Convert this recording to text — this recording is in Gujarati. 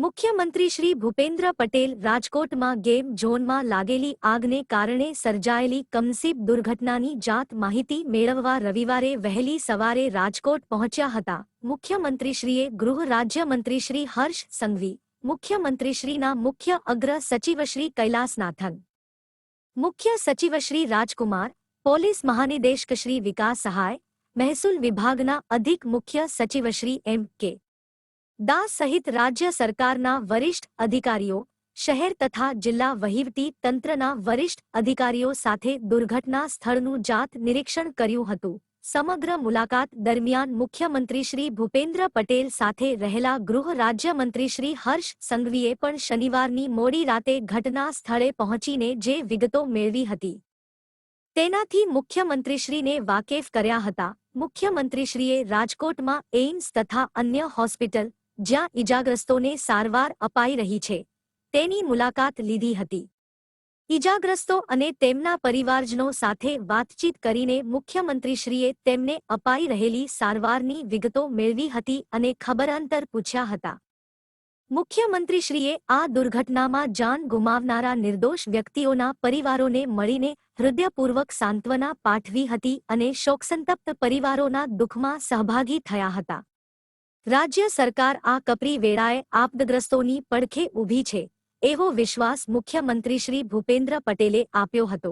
મુખ્યમંત્રી શ્રી ભૂપેન્દ્ર પટેલ રાજકોટમાં ગેમ ઝોનમાં લાગેલી આગને કારણે સર્જાયેલી કમનસીબ દુર્ઘટનાની જાત માહિતી મેળવવા રવિવારે વહેલી સવારે રાજકોટ પહોંચ્યા હતા મુખ્યમંત્રીશ્રીએ ગૃહ રાજ્યમંત્રી શ્રી હર્ષ સંઘવી મુખ્યમંત્રીશ્રીના મુખ્ય અગ્ર સચિવ શ્રી કૈલાસનાથન મુખ્ય સચિવ શ્રી રાજકુમાર પોલીસ મહાનિદેશક શ્રી વિકાસ સહાય મહેસૂલ વિભાગના અધિક મુખ્ય સચિવ શ્રી એમ કે દા સહિત રાજ્ય સરકારના વરિષ્ઠ અધિકારીઓ, શહેર તથા જિલ્લા વહીવટી તંત્રના વરિષ્ઠ અધિકારીઓ સાથે દુર્ઘટના સ્થળનું જાત નિરીક્ષણ કર્યું હતું. સમગ્ર મુલાકાત દરમિયાન મુખ્યમંત્રી શ્રી ભૂપેન્દ્ર પટેલ સાથે રહેલા ગૃહ રાજ્યમંત્રી શ્રી હર્ષ સંઘવીએ પણ શનિવારની મોડી રાતે ઘટના સ્થળે પહોંચીને જે વિગતો મેળવી હતી. તેનાથી મુખ્યમંત્રીશ્રીને વાકેફ કર્યા હતા. મુખ્યમંત્રીશ્રીએ રાજકોટમાં એઇમ્સ તથા અન્ય હોસ્પિટલ જ્યાં ઇજાગ્રસ્તોને સારવાર અપાઈ રહી છે. તેની મુલાકાત લીધી હતી. ઇજાગ્રસ્તો અને તેમના પરિવારજનો સાથે વાતચીત કરીને મુખ્યમંત્રીશ્રીએ તેમને અપાઈ રહેલી સારવારની વિગતો મેળવી હતી અને ખબરાંતર પૂછ્યા હતા. મુખ્યમંત્રીશ્રીએ આ દુર્ઘટનામાં જાન ગુમાવનારા નિર્દોષ વ્યક્તિઓના પરિવારોને મળીને હૃદયપૂર્વક સાંત્વના પાઠવી હતી અને શોકસંતપ્ત પરિવારોના દુઃખમાં સહભાગી થયા હતા. રાજ્ય સરકાર આ કપરી વેળાએ આપદગ્રસ્તોની પડખે ઊભી છે, એવો વિશ્વાસ મુખ્યમંત્રી શ્રી ભૂપેન્દ્ર પટેલે આપ્યો હતો.